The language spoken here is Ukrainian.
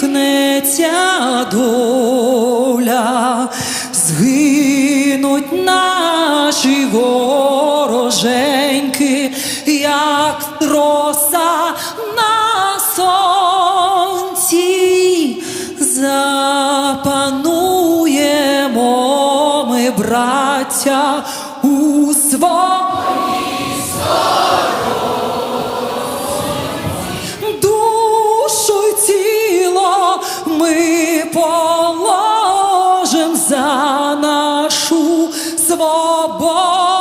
зміниться доля, згинуть наші вороженьки, як троса на сонці, запануємо ми, браття, у своєму свободу.